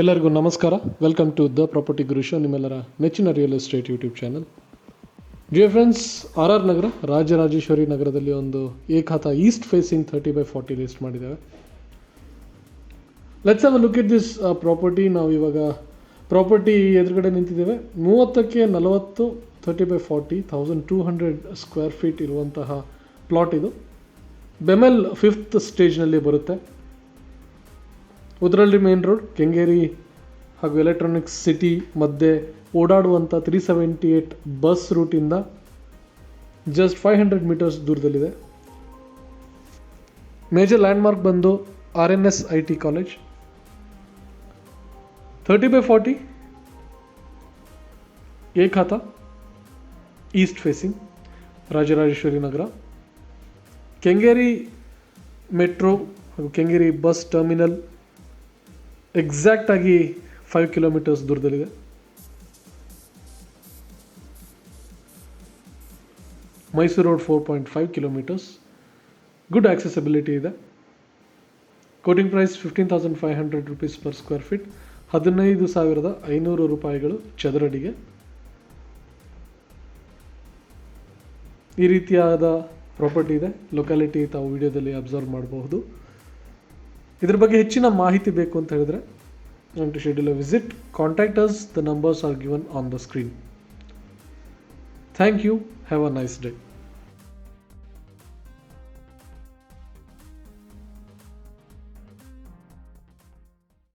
ಎಲ್ಲರಿಗೂ ನಮಸ್ಕಾರ. Welcome to the Property Guru show ನಿಮ್ಮೆಲ್ಲರ ನೆಚ್ಚಿನ real estate YouTube channel dear friends R R Nagar Rajarajeshwari ನಗರದಲ್ಲಿ ಒಂದು ಏಕಾತ east facing thirty by forty list ಮಾಡಿದ್ದೇವೆ. Let's have look at this property ನಾವು ಇವಾಗ property ಎದುರುಗಡೆ ನಿಂತಿದ್ದೇವೆ. ಮೂವತ್ತಕ್ಕೆ ನಲವತ್ತು thirty by forty thousand two hundred square feet ಇರುವಂತಹ ಪ್ಲಾಟ್ ಇದು. ಬೆಮೆಲ್ ಫಿಫ್ತ್ ಸ್ಟೇಜ್ನಲ್ಲಿ ಬರುತ್ತೆ. ಉದ್ರಳ್ಳಿ ಮೇನ್ ರೋಡ್, ಕೆಂಗೇರಿ ಹಾಗೂ ಎಲೆಕ್ಟ್ರಾನಿಕ್ಸ್ ಸಿಟಿ ಮಧ್ಯೆ ಓಡಾಡುವಂಥ ತ್ರೀ ಸೆವೆಂಟಿ ಏಯ್ಟ್ ಬಸ್ ರೂಟಿಂದ ಜಸ್ಟ್ ಫೈವ್ ಹಂಡ್ರೆಡ್ ಮೀಟರ್ಸ್ ದೂರದಲ್ಲಿದೆ. ಮೇಜರ್ ಲ್ಯಾಂಡ್ಮಾರ್ಕ್ ಬಂದು R N S I T college thirty by forty ಏಕಾತ east facing Rajarajeshwari Nagar. Kengeri metro ಹಾಗೂ Kengeri bus terminal ಎಕ್ಸಾಕ್ಟಾಗಿ five kilometres ದೂರದಲ್ಲಿದೆ. Mysuru road four point five kilometres good accessibility ಇದೆ. Quoting price fifteen thousand five hundred rupees per square feet ಹದಿನೈದು ಸಾವಿರದ ಐನೂರು ರೂಪಾಯಿಗಳು ಚದರಡಿಗೆ. ಈ ರೀತಿಯಾದ ಪ್ರಾಪರ್ಟಿ ಇದೆ. ಲೊಕ್ಯಾಲಿಟಿ ತಾವು ವಿಡಿಯೋದಲ್ಲಿ ಅಬ್ಸರ್ವ್ ಮಾಡಬಹುದು. ಇದ್ರ ಬಗ್ಗೆ ಹೆಚ್ಚಿನ ಮಾಹಿತಿ ಬೇಕು ಅಂತ ಹೇಳಿದ್ರೆ to schedule a visit contact us the numbers are given on the screen thank you have a nice day